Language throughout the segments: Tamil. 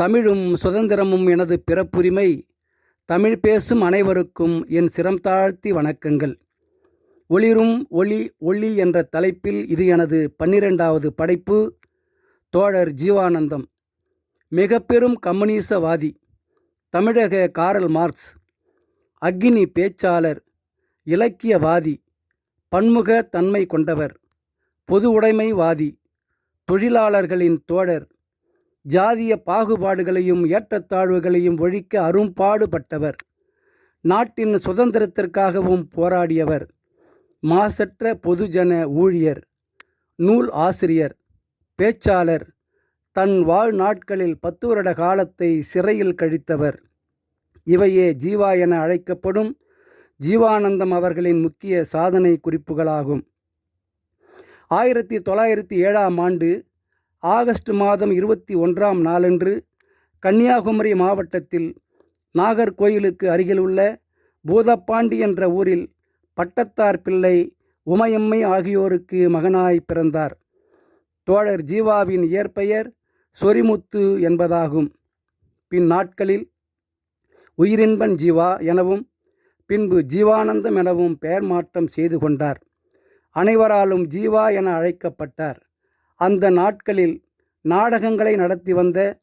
தமிழும் சுதந்திரமும் எனது பிறப்புரிமை. தமிழ் பேசும் அனைவருக்கும் என் சிரம் தாழ்த்தி வணக்கங்கள். ஒளிரும் ஒளி ஒளி என்ற தலைப்பில் இது எனது பன்னிரெண்டாவது படைப்பு தோழர் ஜீவானந்தம். மிக பெரும் கம்யூனிசவாதி தமிழக காரல் மார்க்ஸ். அக்னி பேச்சாளர் இலக்கியவாதி பன்முக தன்மை கொண்டவர் பொது உடைமைவாதி தொழிலாளர்களின் தோழர் ஜாதிய பாகுபாடுகளையும் ஏற்றத்தாழ்வுகளையும் ஒழிக்க அரும்பாடுபட்டவர். நாட்டின் சுதந்திரத்திற்காகவும் போராடியவர். மாசற்ற பொதுஜன ஊழியர் நூல் ஆசிரியர் பேச்சாளர் தன் வாழ்நாட்களில் பத்து வருட காலத்தை சிறையில் கழித்தவர். இவையே ஜீவா என அழைக்கப்படும் ஜீவானந்தம் அவர்களின் முக்கிய சாதனை குறிப்புகளாகும். ஆயிரத்தி தொள்ளாயிரத்தி ஏழாம் ஆண்டு ஆகஸ்ட் மாதம் இருபத்தி ஒன்றாம் நாளன்று கன்னியாகுமரி மாவட்டத்தில் நாகர்கோயிலுக்கு அருகில் உள்ள பூதப்பாண்டி என்ற ஊரில் பட்டத்தார் பிள்ளை உமையம்மை ஆகியோருக்கு மகனாய் பிறந்தார். தோழர் ஜீவாவின் இயற்பெயர் சொரிமுத்து என்பதாகும். பின் நாட்களில் உயிரின்பன் ஜீவா எனவும் பின்பு ஜீவானந்தம் எனவும் பெயர் மாற்றம் செய்து கொண்டார். அனைவராலும் ஜீவா என அழைக்கப்பட்டார். அந்த நாட்களில் நாடகங்களை நடத்தி வந்த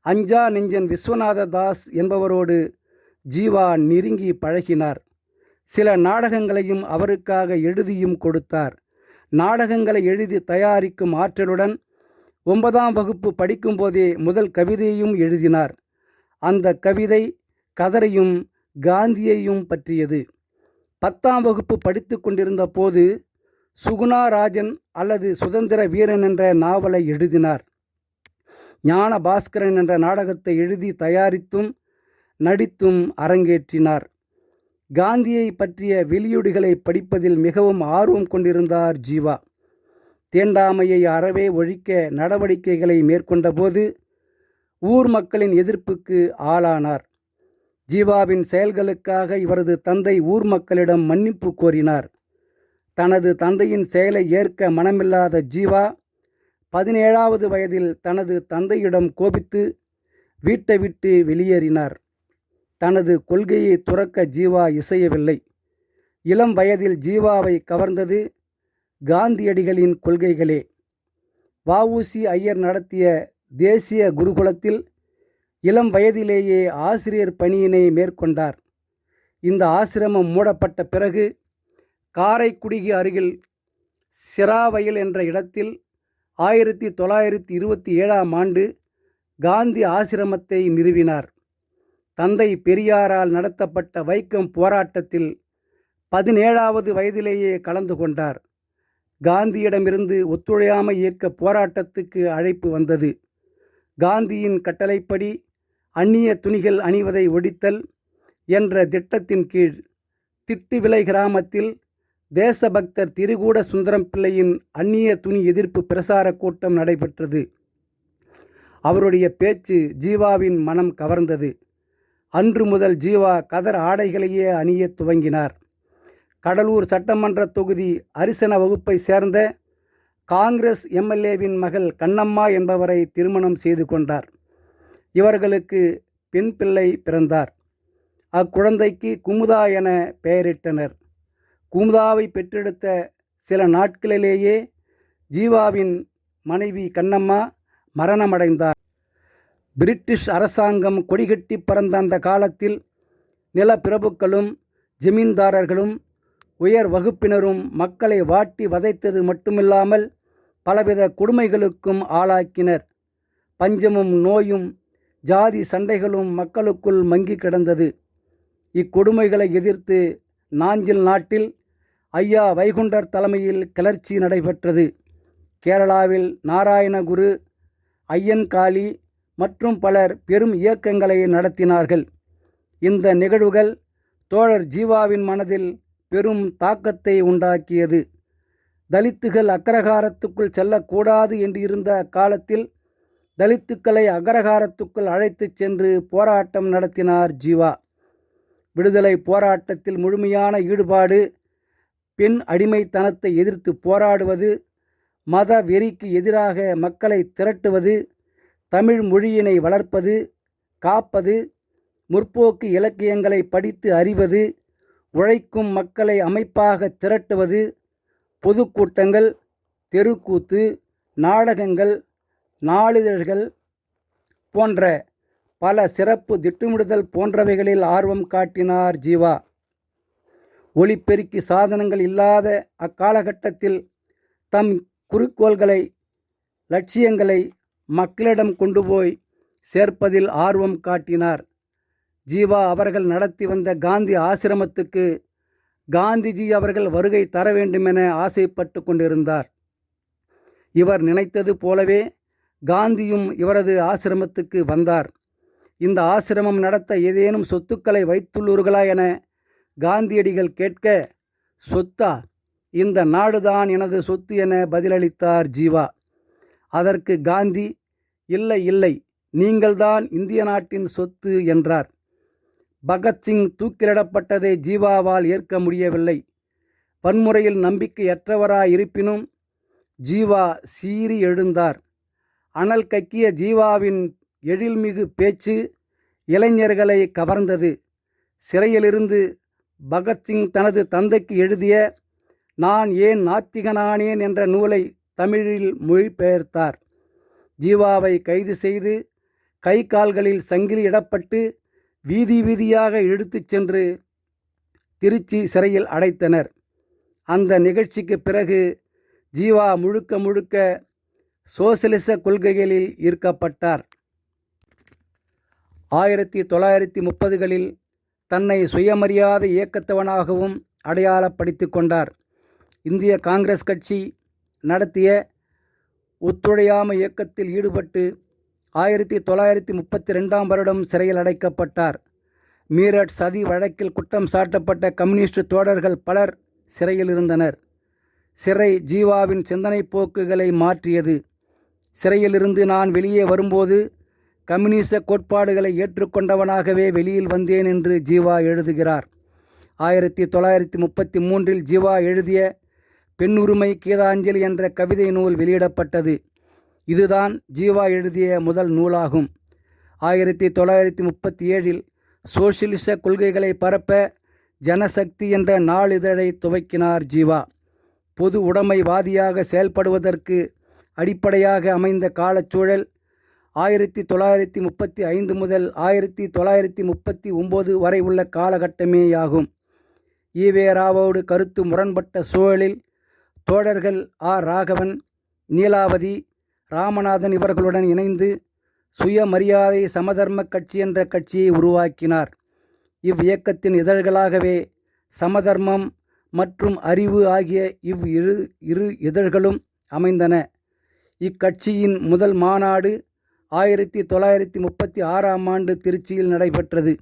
அஞ்சா நெஞ்சன் விஸ்வநாத தாஸ் என்பவரோடு ஜீவா நெருங்கி பழகினார். சில நாடகங்களையும் அவருக்காக எழுதியும் கொடுத்தார். நாடகங்களை எழுதி தயாரிக்கும் ஆற்றலுடன் ஒன்பதாம் வகுப்பு படிக்கும்போதே முதல் கவிதையும் எழுதினார். அந்த கவிதை கதரையும் காந்தியையும் பற்றியது. பத்தாம் வகுப்பு படித்து கொண்டிருந்த போது சுகுணா ராஜன் அல்லது சுதந்திர வீரன் என்ற நாவலை எழுதினார். ஞான பாஸ்கரன் என்ற நாடகத்தை எழுதி தயாரித்தும் நடித்தும் அரங்கேற்றினார். காந்தியை பற்றிய வெளியீடுகளை படிப்பதில் மிகவும் ஆர்வம் கொண்டிருந்தார் ஜீவா. தீண்டாமையை அறவே ஒழிக்க நடவடிக்கைகளை மேற்கொண்டபோது ஊர் மக்களின் எதிர்ப்புக்கு ஆளானார். ஜீவாவின் செயல்களுக்காக இவரது தந்தை ஊர் மக்களிடம் மன்னிப்பு கோரினார். தனது தந்தையின் செயலை ஏற்க மனமில்லாத ஜீவா பதினேழாவது வயதில் தனது தந்தையிடம் கோபித்து வீட்டை விட்டு வெளியேறினார். தனது கொள்கையை துறக்க ஜீவா இசையவில்லை. இளம் வயதில் ஜீவாவை கவர்ந்தது காந்தியடிகளின் கொள்கைகளே. வஉசி ஐயர் நடத்திய தேசிய குருகுலத்தில் இளம் வயதிலேயே ஆசிரியர் பணியினை மேற்கொண்டார். இந்த ஆசிரமம் மூடப்பட்ட பிறகு காரைக்குடிக்கு அருகில் சிராவயல் என்ற இடத்தில் ஆயிரத்தி தொள்ளாயிரத்தி இருபத்தி ஏழாம் ஆண்டு காந்தி ஆசிரமத்தை நிறுவினார். தந்தை பெரியாரால் நடத்தப்பட்ட வைக்கம் போராட்டத்தில் பதினேழாவது வயதிலேயே கலந்து கொண்டார். காந்தியிடமிருந்து ஒத்துழையாமை இயக்க போராட்டத்துக்கு அழைப்பு வந்தது. காந்தியின் கட்டளைப்படி அந்நிய துணிகள் அணிவதை ஒழித்தல் என்ற திட்டத்தின் கீழ் திட்டுவிலை கிராமத்தில் தேசபக்தர் திருகூட சுந்தரம் பிள்ளையின் அந்நிய துணி எதிர்ப்பு பிரசார கூட்டம் நடைபெற்றது. அவருடைய பேச்சு ஜீவாவின் மனம் கவர்ந்தது. அன்று முதல் ஜீவா கதர் ஆடைகளையே அணிய துவங்கினார். கடலூர் சட்டமன்ற தொகுதி அரிசன வகுப்பை சேர்ந்த காங்கிரஸ் எம்எல்ஏவின் மகள் கண்ணம்மா என்பவரை திருமணம் செய்து கொண்டார். இவர்களுக்கு பெண் பிள்ளை பிறந்தார். அக்குழந்தைக்கு குமுதா என பெயரிட்டனர். குமுதாவை பெற்றெடுத்த சில நாட்களிலேயே ஜீவாவின் மனைவி கண்ணம்மா மரணமடைந்தார். பிரிட்டிஷ் அரசாங்கம் கொடிகட்டி பறந்த அந்த காலத்தில் நிலப்பிரபுக்களும் ஜமீன்தாரர்களும் உயர் வகுப்பினரும் மக்களை வாட்டி வதைத்தது மட்டுமில்லாமல் பலவித கொடுமைகளுக்கும் ஆளாக்கினர். பஞ்சமும் நோயும் ஜாதி சண்டைகளும் மக்களுக்குள் மங்கி கிடந்தது. இக்கொடுமைகளை எதிர்த்து நாஞ்சில் நாட்டில் ஐயா வைகுண்டர் தலைமையில் கிளர்ச்சி நடைபெற்றது. கேரளாவில் நாராயணகுரு ஐயன்காளி மற்றும் பலர் பெரும் இயக்கங்களை நடத்தினார்கள். இந்த நிகழ்வுகள் தோழர் ஜீவாவின் மனதில் பெரும் தாக்கத்தை உண்டாக்கியது. தலித்துகள் அக்ரகாரத்துக்குள் செல்லக்கூடாது என்று இருந்த காலத்தில் தலித்துக்களை அக்ரகாரத்துக்குள் அழைத்துச் சென்று போராட்டம் நடத்தினார் ஜீவா. விடுதலை போராட்டத்தில் முழுமையான ஈடுபாடு பெண் அடிமைத்தனத்தை எதிர்த்து போராடுவது மத வெறிக்கு எதிராக மக்களை திரட்டுவது தமிழ் மொழியினை வளர்ப்பது காப்பது முற்போக்கு இலக்கியங்களை படித்து அறிவது உழைக்கும் மக்களை அமைப்பாக திரட்டுவது பொதுக்கூட்டங்கள் தெருக்கூத்து நாடகங்கள் நாளிதழ்கள் போன்ற பல சிறப்பு திட்டமிடுதல் போன்றவைகளில் ஆர்வம் காட்டினார் ஜீவா. ஒளிப்பெருக்கி சாதனங்கள் இல்லாத அக்காலகட்டத்தில் தம் குறிக்கோள்களை லட்சியங்களை மக்களிடம் கொண்டு போய் சேர்ப்பதில் ஆர்வம் காட்டினார். ஜீவா அவர்கள் நடத்தி வந்த காந்தி ஆசிரமத்துக்கு காந்திஜி அவர்கள் வருகை தர வேண்டுமென ஆசைப்பட்டு கொண்டிருந்தார். இவர் நினைத்தது போலவே காந்தியும் இவரது ஆசிரமத்துக்கு வந்தார். இந்த ஆசிரமம் நடத்த ஏதேனும் சொத்துக்களை வைத்துள்ளீர்களா என காந்தியடிகள் கேட்க சொத்தா? இந்த நாடுதான் எனது சொத்து என பதிலளித்தார் ஜீவா. அதற்கு காந்தி இல்லை இல்லை நீங்கள்தான் இந்திய நாட்டின் சொத்து என்றார். பகத்சிங் தூக்கிலிடப்பட்டதை ஜீவாவால் ஏற்க முடியவில்லை. வன்முறையில் நம்பிக்கையற்றவராயிருப்பினும் ஜீவா சீறி எழுந்தார். அனல் கக்கிய ஜீவாவின் எழில்மிகு பேச்சு இளைஞர்களை கவர்ந்தது. சிறையிலிருந்து பகத்சிங் தனது தந்தைக்கு எழுதிய நான் ஏன் நாத்திகனானேன் என்ற நூலை தமிழில் மொழிபெயர்த்தார். ஜீவாவை கைது செய்து கை கால்களில் சங்கிலி இடப்பட்டு வீதி வீதியாக இழுத்துச் சென்று திருச்சி சிறையில் அடைத்தனர். அந்த நிகழ்ச்சிக்கு பிறகு ஜீவா முழுக்க முழுக்க சோசலிச கொள்கைகளில் ஈர்க்கப்பட்டார். ஆயிரத்தி தொள்ளாயிரத்தி முப்பதுகளில் தன்னை சுயமரியாதை இயக்கத்தவனாகவும் அடையாளப்படுத்தி கொண்டார். இந்திய காங்கிரஸ் கட்சி நடத்திய ஒத்துழையாமை இயக்கத்தில் ஈடுபட்டு ஆயிரத்தி தொள்ளாயிரத்தி முப்பத்தி ரெண்டாம் வருடம் சிறையில் அடைக்கப்பட்டார். மீரட் சதி வழக்கில் குற்றம் சாட்டப்பட்ட கம்யூனிஸ்ட் தோழர்கள் பலர் சிறையில் இருந்தனர். சிறை ஜீவாவின் சிந்தனை போக்குகளை மாற்றியது. சிறையிலிருந்து நான் வெளியே வரும்போது கம்யூனிச கோட்பாடுகளை ஏற்றுக்கொண்டவனாகவே வெளியில் வந்தேன் என்று ஜீவா எழுதுகிறார். ஆயிரத்தி தொள்ளாயிரத்தி முப்பத்தி மூன்றில் ஜீவா எழுதிய பெண்ணுரிமை கீதாஞ்சலி என்ற கவிதை நூல் வெளியிடப்பட்டது. இதுதான் ஜீவா எழுதிய முதல் நூலாகும். ஆயிரத்தி தொள்ளாயிரத்தி முப்பத்தி ஏழில் சோசியலிச கொள்கைகளை பரப்ப ஜனசக்தி என்ற நாளிதழை துவக்கினார் ஜீவா. பொது உடைமைவாதியாக செயல்படுவதற்கு அடிப்படையாக அமைந்த காலச்சூழல் ஆயிரத்தி தொள்ளாயிரத்தி முப்பத்தி ஐந்து முதல் ஆயிரத்தி தொள்ளாயிரத்தி முப்பத்தி ஒம்பது வரை உள்ள காலகட்டமேயாகும். ஈவேராவோடு கருத்து முரண்பட்ட சூழலில் தோழர்கள் ஆர் ராகவன் நீலாவதி ராமநாதன் இவர்களுடன் இணைந்து சுயமரியாதை சமதர்ம கட்சி என்ற கட்சியை உருவாக்கினார். இவ்வியக்கத்தின் இதழ்களாகவே சமதர்மம் மற்றும் அறிவு ஆகிய இவ் இரு இரு இதழ்களும் அமைந்தன. இக்கட்சியின் முதல் மாநாடு ஆயிரத்தி தொள்ளாயிரத்தி முப்பத்தி ஆறாம் ஆண்டு திருச்சியில் நடைபெற்றது.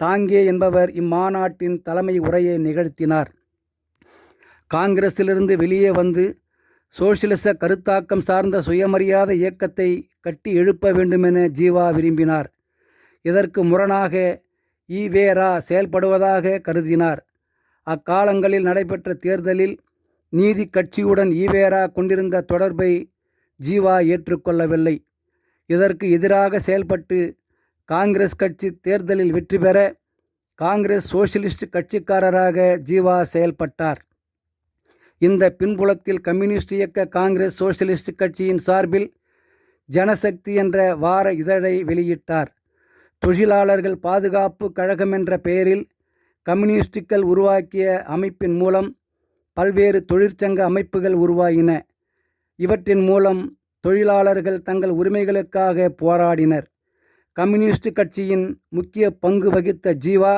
தாங்கே என்பவர் இம்மாநாட்டின் தலைமை உரையை நிகழ்த்தினார். காங்கிரஸிலிருந்து வெளியே வந்து சோசியலிச கருத்தாக்கம் சார்ந்த சுயமரியாதை இயக்கத்தை கட்டி எழுப்ப வேண்டுமென ஜீவா விரும்பினார். இதற்கு முரணாக ஈவேரா செயல்படுவதாக கருதினார். அக்காலங்களில் நடைபெற்ற தேர்தலில் நீதி கட்சியுடன் ஈவேரா கொண்டிருந்த தொடர்பை ஜீவா ஏற்றுக்கொள்ளவில்லை. இதற்கு எதிராக செயல்பட்டு காங்கிரஸ் கட்சி தேர்தலில் வெற்றி பெற காங்கிரஸ் சோசியலிஸ்ட் கட்சிக்காரராக ஜீவா செயல்பட்டார். இந்த பின்புலத்தில் கம்யூனிஸ்ட் இயக்க காங்கிரஸ் சோசியலிஸ்ட் கட்சியின் சார்பில் ஜனசக்தி என்ற வார இதழை வெளியிட்டார். தொழிலாளர்கள் பாதுகாப்பு கழகம் என்ற பெயரில் கம்யூனிஸ்டுகள் உருவாக்கிய அமைப்பின் மூலம் பல்வேறு தொழிற்சங்க அமைப்புகள் உருவாகின இவற்றின் மூலம் தொழிலாளர்கள் தங்கள் உரிமைகளுக்காக போராடினர். கம்யூனிஸ்ட் கட்சியின் முக்கிய பங்கு வகித்த ஜீவா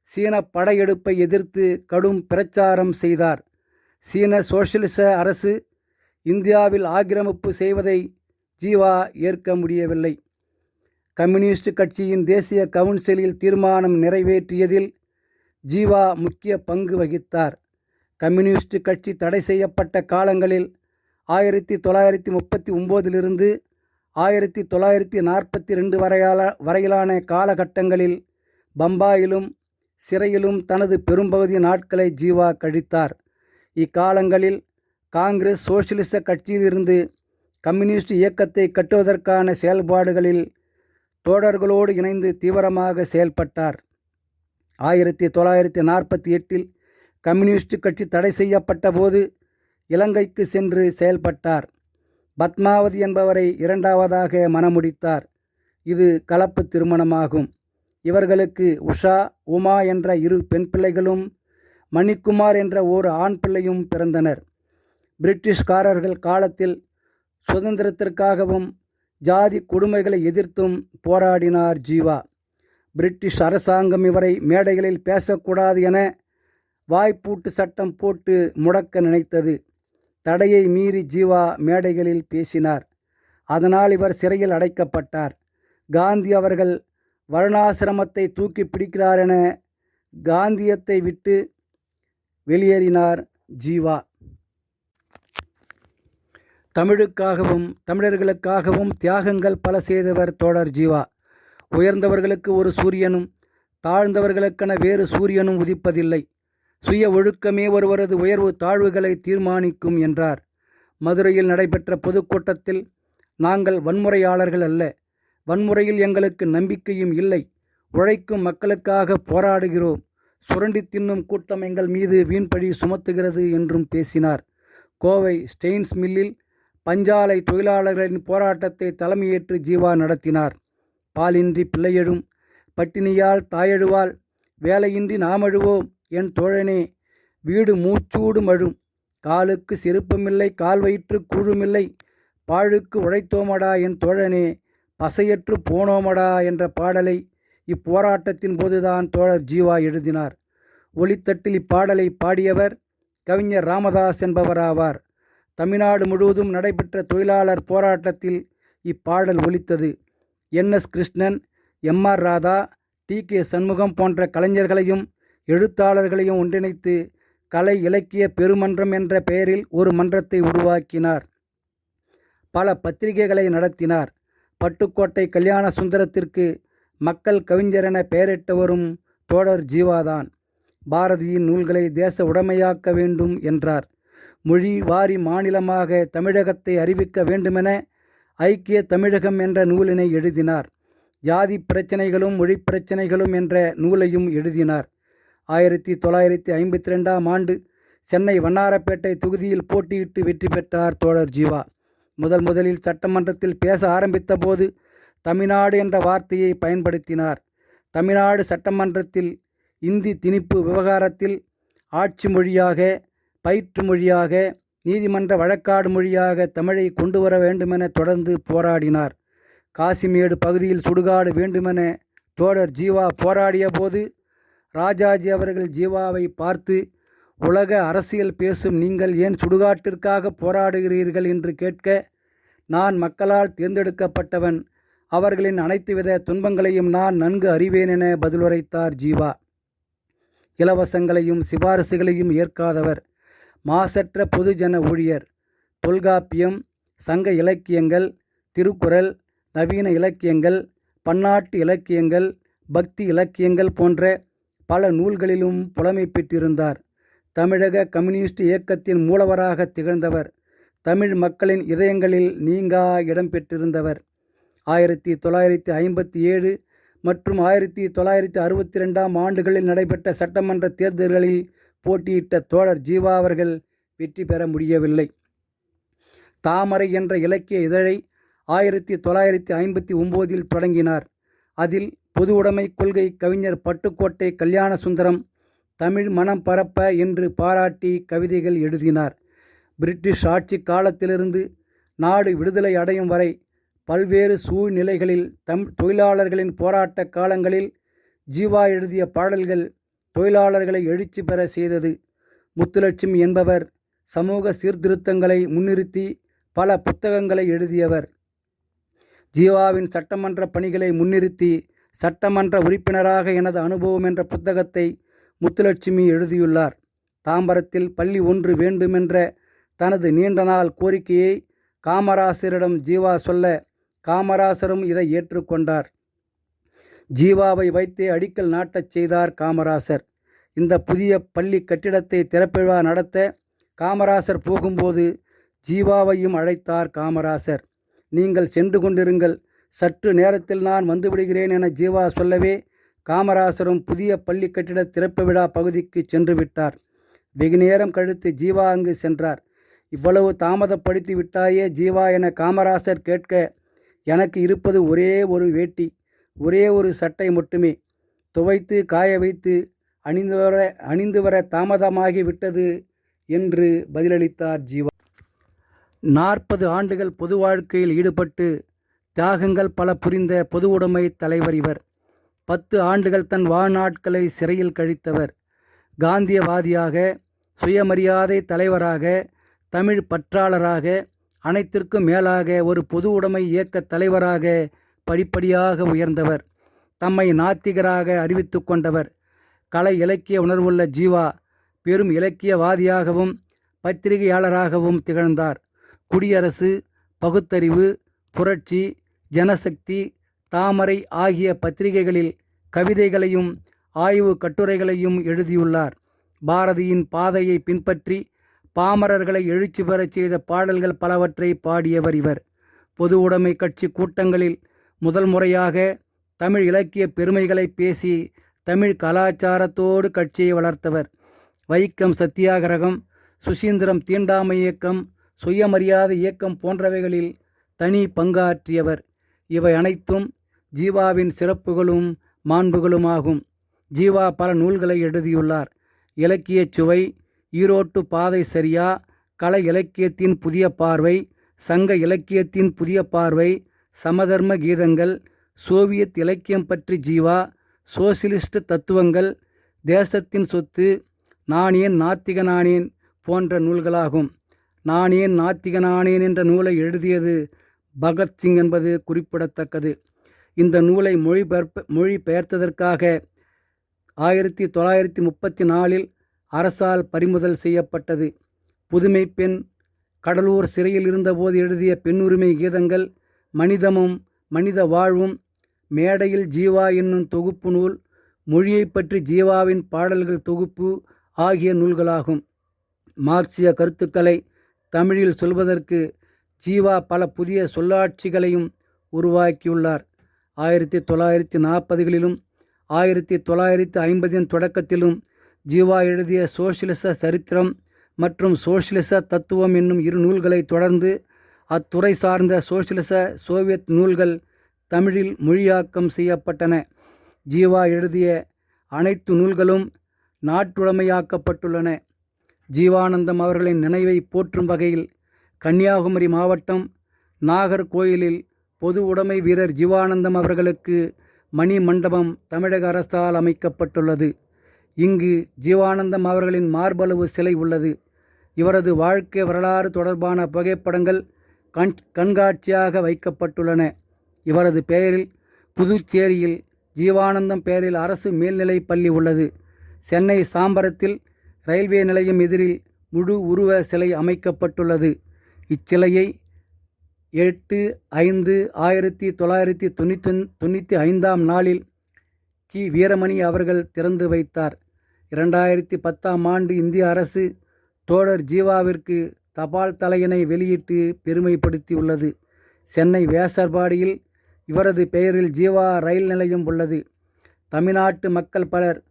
சீன படையெடுப்பை எதிர்த்து கடும் பிரச்சாரம் செய்தார். சீன சோசியலிச அரசு இந்தியாவில் ஆக்கிரமிப்பு செய்வதை ஜீவா ஏற்க முடியவில்லை. கம்யூனிஸ்ட் கட்சியின் தேசிய கவுன்சிலில் தீர்மானம் நிறைவேற்றியதில் ஜீவா முக்கிய பங்கு வகித்தார். கம்யூனிஸ்ட் கட்சி தடை செய்யப்பட்ட காலங்களில் ஆயிரத்தி தொள்ளாயிரத்தி முப்பத்தி ஒம்போதிலிருந்து ஆயிரத்தி தொள்ளாயிரத்தி நாற்பத்தி ரெண்டு வரையால வரையிலான காலகட்டங்களில் பம்பாயிலும் சிறையிலும் தனது பெரும்பகுதி நாட்களை ஜீவா கழித்தார். இக்காலங்களில் காங்கிரஸ் சோசியலிச கட்சியிலிருந்து கம்யூனிஸ்ட் இயக்கத்தை கட்டுவதற்கான செயல்பாடுகளில் தோழர்களோடு இணைந்து தீவிரமாக செயல்பட்டார். ஆயிரத்தி தொள்ளாயிரத்தி நாற்பத்தி எட்டில் கம்யூனிஸ்ட் கட்சி தடை செய்யப்பட்ட போது இலங்கைக்கு சென்று செயல்பட்டார். பத்மாவதி என்பவரை இரண்டாவதாக மணமுடித்தார். இது கலப்பு திருமணமாகும். இவர்களுக்கு உஷா உமா என்ற இரு பெண் பிள்ளைகளும் மணிக்குமார் என்ற ஒரு ஆண் பிள்ளையும் பிறந்தனர். பிரிட்டிஷ்காரர்கள் காலத்தில் சுதந்திரத்திற்காகவும் ஜாதி கொடுமைகளை எதிர்த்தும் போராடினார் ஜீவா. பிரிட்டிஷ் அரசாங்கம் இவரை மேடைகளில் பேசக்கூடாது என வாய்ப்பூட்டு சட்டம் போட்டு முடக்க நினைத்தது. தடையை மீறி ஜீவா மேடைகளில் பேசினார். அதனால் இவர் சிறையில் அடைக்கப்பட்டார். காந்தி அவர்கள் வருணாசிரமத்தை தூக்கி பிடிக்கிறார் என காந்தியத்தை விட்டு வெளியேறினார் ஜீவா. தமிழுக்காகவும் தமிழர்களுக்காகவும் தியாகங்கள் பல செய்தவர் தோழர் ஜீவா. உயர்ந்தவர்களுக்கு ஒரு சூரியனும் தாழ்ந்தவர்களுக்கென வேறு சூரியனும் உதிப்பதில்லை. சுய ஒழுக்கமே ஒருவரது உயர்வு தாழ்வுகளை தீர்மானிக்கும் என்றார். மதுரையில் நடைபெற்ற பொதுக்கூட்டத்தில் நாங்கள் வன்முறையாளர்கள் அல்ல. வன்முறையில் எங்களுக்கு நம்பிக்கையும் இல்லை. உழைக்கும் மக்களுக்காக போராடுகிறோம். சுரண்டி தின்னும் கூட்டம் எங்கள் மீது வீண்பழி சுமத்துகிறது என்றும் பேசினார். கோவை ஸ்டெயின்ஸ் மில்லில் பஞ்சாலை தொழிலாளர்களின் போராட்டத்தை தலைமையேற்று ஜீவா நடத்தினார். பாலின்றி பிள்ளையெழும் பட்டினியால் தாயழுவாள் வேலையின்றி நாமழுவோம் என் தோழனே வீடு மூச்சூடு மழும். காலுக்கு செருப்பமில்லை கால் வயிற்று கூழுமில்லை. பாழுக்கு உழைத்தோமடா என் தோழனே பசையற்று போனோமடா என்ற பாடலை இப்போராட்டத்தின் போதுதான் தோழர் ஜீவா எழுதினார். ஒளித்தட்டில் இப்பாடலை பாடியவர் கவிஞர் ராமதாஸ் என்பவராவார். தமிழ்நாடு முழுவதும் நடைபெற்ற தொழிலாளர் போராட்டத்தில் இப்பாடல் ஒலித்தது. N S Krishnan M R Radha T K Shanmugam போன்ற கலைஞர்களையும் எழுத்தாளர்களையும் ஒன்றிணைத்து கலை இலக்கிய பெருமன்றம் என்ற பெயரில் ஒரு மன்றத்தை உருவாக்கினார். பல பத்திரிகைகளை நடத்தினார். பட்டுக்கோட்டை கல்யாண சுந்தரத்திற்கு மக்கள் கவிஞரென பெயரிட்டவரும் தோழர் ஜீவாதான். பாரதியின் நூல்களை தேச உடைமையாக்க வேண்டும் என்றார். மொழி வாரி மாநிலமாக தமிழகத்தை அறிவிக்க வேண்டுமென ஐக்கிய தமிழகம் என்ற நூலினை எழுதினார். ஜாதி பிரச்சனைகளும் மொழி பிரச்சனைகளும் என்ற நூலையும் எழுதினார். ஆயிரத்தி தொள்ளாயிரத்தி ஐம்பத்தி ரெண்டாம் ஆண்டு சென்னை வண்ணாரப்பேட்டை தொகுதியில் போட்டியிட்டு வெற்றி பெற்றார் தோழர் ஜீவா. முதல் முதலில் சட்டமன்றத்தில் பேச ஆரம்பித்த போது தமிழ்நாடு என்ற வார்த்தையை பயன்படுத்தினார். தமிழ்நாடு சட்டமன்றத்தில் இந்தி திணிப்பு விவகாரத்தில் ஆட்சி மொழியாக பயிற்று மொழியாக நீதிமன்ற வழக்காடு மொழியாக தமிழை கொண்டு வர வேண்டுமென தொடர்ந்து போராடினார். காசிமேடு பகுதியில் சுடுகாடு வேண்டுமென தோழர் ஜீவா போராடிய போது ராஜாஜி அவர்கள் ஜீவாவை பார்த்து உலக அரசியல் பேசும் நீங்கள் ஏன் சுடுகாட்டிற்காக போராடுகிறீர்கள்? என்று கேட்க நான் மக்களால் தேர்ந்தெடுக்கப்பட்டவன். அவர்களின் அனைத்து வித துன்பங்களையும் நான் நன்கு அறிவேன் என பதிலுரைத்தார் ஜீவா. இலவசங்களையும் சிபாரிசுகளையும் ஏற்காதவர். மாசற்ற பொதுஜன ஊழியர். தொல்காப்பியம் சங்க இலக்கியங்கள் திருக்குறள் நவீன இலக்கியங்கள் பன்னாட்டு இலக்கியங்கள் பக்தி இலக்கியங்கள் போன்ற பல நூல்களிலும் புலமை பெற்றிருந்தார். தமிழக கம்யூனிஸ்ட் இயக்கத்தின் மூலவராக திகழ்ந்தவர். தமிழ் மக்களின் இதயங்களில் நீங்கா இடம் பெற்றிருந்தவர். ஆயிரத்தி தொள்ளாயிரத்தி ஐம்பத்தி ஏழு மற்றும் ஆயிரத்தி தொள்ளாயிரத்தி அறுபத்தி ரெண்டாம் ஆண்டுகளில் நடைபெற்ற சட்டமன்ற தேர்தல்களில் போட்டியிட்ட தோழர் ஜீவா அவர்கள் வெற்றி பெற முடியவில்லை. தாமரை என்ற இலக்கிய இதழை ஆயிரத்தி தொள்ளாயிரத்தி ஐம்பத்தி ஒம்போதில் தொடங்கினார். அதில் பொது உடைமை கொள்கை கவிஞர் பட்டுக்கோட்டை கல்யாண சுந்தரம் தமிழ் மனம் பரப்ப என்று பாராட்டி கவிதைகள் எழுதினார். பிரிட்டிஷ் ஆட்சி காலத்திலிருந்து நாடு விடுதலை அடையும் வரை பல்வேறு சூழ்நிலைகளில் தம் தொழிலாளர்களின் போராட்ட காலங்களில் ஜீவா எழுதிய பாடல்கள் தொழிலாளர்களை எழுச்சி பெற செய்தது. முத்துலட்சுமி என்பவர் சமூக சீர்திருத்தங்களை முன்னிறுத்தி பல புத்தகங்களை எழுதியவர். ஜீவாவின் சட்டமன்ற பணிகளை முன்னிறுத்தி சட்டமன்ற உறுப்பினராக எனது அனுபவம் என்ற புத்தகத்தை முத்துலட்சுமி எழுதியுள்ளார். தாம்பரத்தில் பள்ளி ஒன்று வேண்டுமென்ற தனது நீண்ட நாள் கோரிக்கையை காமராசரிடம் ஜீவா சொல்ல காமராசரும் இதை ஏற்றுக்கொண்டார். ஜீவாவை வைத்தே அடிக்கல் நாட்டச் செய்தார் காமராசர். இந்த புதிய பள்ளி கட்டிடத்தை திறப்பிழா நடத்த காமராசர் போகும்போது ஜீவாவையும் அழைத்தார் காமராசர். நீங்கள் சென்று கொண்டிருங்கள் சற்று நேரத்தில் நான் வந்துவிடுகிறேன் என ஜீவா சொல்லவே காமராசரும் புதிய பள்ளி கட்டிட திறப்பு விழா பகுதிக்கு சென்று விட்டார். வெகு நேரம் கழித்து ஜீவா அங்கு சென்றார். இவ்வளவு தாமதப்படுத்தி விட்டாயே ஜீவா என காமராசர் கேட்க எனக்கு இருப்பது ஒரே ஒரு வேட்டி ஒரே ஒரு சட்டை மட்டுமே. துவைத்து காய வைத்து அணிந்து வர அணிந்து வர தாமதமாகி விட்டது என்று பதிலளித்தார் ஜீவா. நாற்பது ஆண்டுகள் பொது வாழ்க்கையில் ஈடுபட்டு தியாகங்கள் பல புரிந்த பொது உடைமை தலைவர் இவர். பத்து ஆண்டுகள் தன் வாழ்நாட்களை சிறையில் கழித்தவர். காந்தியவாதியாக சுயமரியாதை தலைவராக தமிழ் பற்றாளராக அனைத்திற்கும் மேலாக ஒரு பொது உடைமை இயக்க தலைவராக படிப்படியாக உயர்ந்தவர். தம்மை நாத்திகராக அறிவித்து கொண்டவர். கலை இலக்கிய உணர்வுள்ள ஜீவா பெரும் இலக்கியவாதியாகவும் பத்திரிகையாளராகவும் திகழ்ந்தார். குடியரசு பகுத்தறிவு புரட்சி ஜனசக்தி தாமரை ஆகிய பத்திரிகைகளில் கவிதைகளையும் ஆய்வு கட்டுரைகளையும் எழுதியுள்ளார். பாரதியின் பாதையை பின்பற்றி பாமரர்களை எழுச்சி பெறச் செய்த பாடல்கள் பலவற்றை பாடியவர் இவர். பொது உடைமை கட்சி கூட்டங்களில் முதல் முறையாக தமிழ் இலக்கிய பெருமைகளை பேசி தமிழ் கலாச்சாரத்தோடு கட்சியை வளர்த்தவர். வைக்கம் சத்தியாகிரகம் சுசீந்திரம் தீண்டாமை இயக்கம் சுயமரியாதை இயக்கம் போன்றவைகளில் தனி பங்காற்றியவர். இவை அனைத்தும் ஜீவாவின் சிறப்புகளும் மாண்புகளுமாகும். ஜீவா பல நூல்களை எழுதியுள்ளார். இலக்கிய சுவை ஈரோட்டு பாதை சரியா கலை இலக்கியத்தின் புதிய பார்வை சங்க இலக்கியத்தின் புதிய பார்வை சமதர்ம கீதங்கள் சோவியத் இலக்கியம் பற்றி ஜீவா சோசியலிஸ்ட் தத்துவங்கள் தேசத்தின் சொத்து நானேன் நாத்திகனானேன் போன்ற நூல்களாகும். நானேன் நாத்திகனானேன் என்ற நூலை எழுதியது பகத்சிங் என்பது குறிப்பிடத்தக்கது. இந்த நூலை மொழிபெயர்ப்ப மொழிபெயர்த்ததற்காக ஆயிரத்தி தொள்ளாயிரத்தி முப்பத்தி நாலில் அரசால் பறிமுதல் செய்யப்பட்டது. புதுமை பெண் கடலூர் சிறையில் இருந்தபோது எழுதிய பெண்ணுரிமை கீதங்கள் மனிதமும் மனித வாழ்வும் மேடையில் ஜீவா என்னும் தொகுப்பு நூல் மொழியை பற்றி ஜீவாவின் பாடல்கள் தொகுப்பு ஆகிய நூல்களாகும். மார்க்சிய கருத்துக்களை தமிழில் சொல்வதற்கு ஜீவா பல புதிய சொல்லாட்சிகளையும் உருவாக்கியுள்ளார். ஆயிரத்தி தொள்ளாயிரத்தி நாற்பதுகளிலும் ஆயிரத்தி தொள்ளாயிரத்தி ஐம்பதின் தொடக்கத்திலும் ஜீவா எழுதிய சோசியலிச சரித்திரம் மற்றும் சோசியலிச தத்துவம் என்னும் இரு நூல்களை தொடர்ந்து அத்துறை சார்ந்த சோசியலிச சோவியத் நூல்கள் தமிழில் மொழியாக்கம் செய்யப்பட்டன. ஜீவா எழுதிய அனைத்து நூல்களும் நாட்டுடைமையாக்கப்பட்டுள்ளன. ஜீவானந்தம் அவர்களின் நினைவை போற்றும் வகையில் கன்னியாகுமரி மாவட்டம் நாகர்கோயிலில் பொது உடைமை வீரர் ஜீவானந்தம் அவர்களுக்கு மணி மண்டபம் தமிழக அரசால் அமைக்கப்பட்டுள்ளது. இங்கு ஜீவானந்தம் அவர்களின் மார்பளவு சிலை உள்ளது. இவரது வாழ்க்கை வரலாறு தொடர்பான புகைப்படங்கள் கண் கண்காட்சியாக வைக்கப்பட்டுள்ளன. இவரது பெயரில் புதுச்சேரியில் ஜீவானந்தம் பெயரில் அரசு மேல்நிலைப் பள்ளி உள்ளது. சென்னை சாம்பரத்தில் ரயில்வே நிலையம் எதிரில் முழு உருவ சிலை அமைக்கப்பட்டுள்ளது. இச்சிலையை எட்டு ஐந்து ஆயிரத்தி தொள்ளாயிரத்தி தொண்ணூற்றி தொண்ணூற்றி ஐந்தாம் நாளில் கி. வீரமணி அவர்கள் திறந்து வைத்தார். இரண்டாயிரத்தி பத்தாம் ஆண்டு இந்திய அரசு தோழர் ஜீவாவிற்கு தபால் தலையினை வெளியிட்டு பெருமைப்படுத்தியுள்ளது. சென்னை வேசர்பாடியில் இவரது பெயரில் ஜீவா ரயில் நிலையம் உள்ளது. தமிழ்நாட்டு மக்கள் பலர்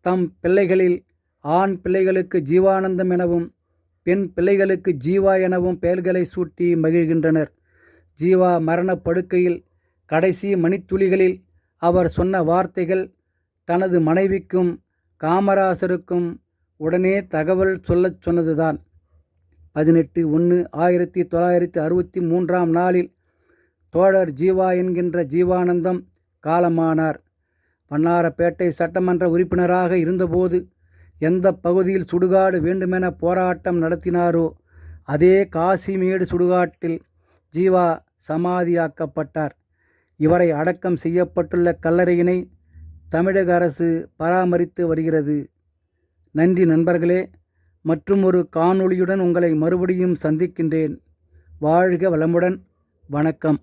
தம் பிள்ளைகளில் ஆண் பிள்ளைகளுக்கு ஜீவானந்தம் எனவும் பெண் பிள்ளைகளுக்கு ஜீவா எனவும் பெயர்களை சூட்டி மகிழ்கின்றனர். ஜீவா மரணப்படுக்கையில் கடைசி மணித்துளிகளில் அவர் சொன்ன வார்த்தைகள் தனது மனைவிக்கும் காமராசருக்கும் உடனே தகவல் சொல்லச் சொன்னதுதான். பதினெட்டு ஒன்று ஆயிரத்தி தொள்ளாயிரத்தி அறுபத்தி மூன்றாம் நாளில் தோழர் ஜீவா என்கின்ற ஜீவானந்தம் காலமானார். வண்ணாரப்பேட்டை சட்டமன்ற உறுப்பினராக இருந்தபோது எந்த பகுதியில் சுடுகாடு வேண்டுமென போராட்டம் நடத்தினாரோ அதே காசிமேடு சுடுகாட்டில் ஜீவா சமாதியாக்கப்பட்டார். இவரை அடக்கம் செய்யப்பட்டுள்ள கல்லறையினை தமிழக அரசு பராமரித்து வருகிறது. நன்றி நண்பர்களே மற்றும் ஒரு காணொளியுடன் உங்களை மறுபடியும் சந்திக்கின்றேன். வாழ்க வளமுடன். வணக்கம்.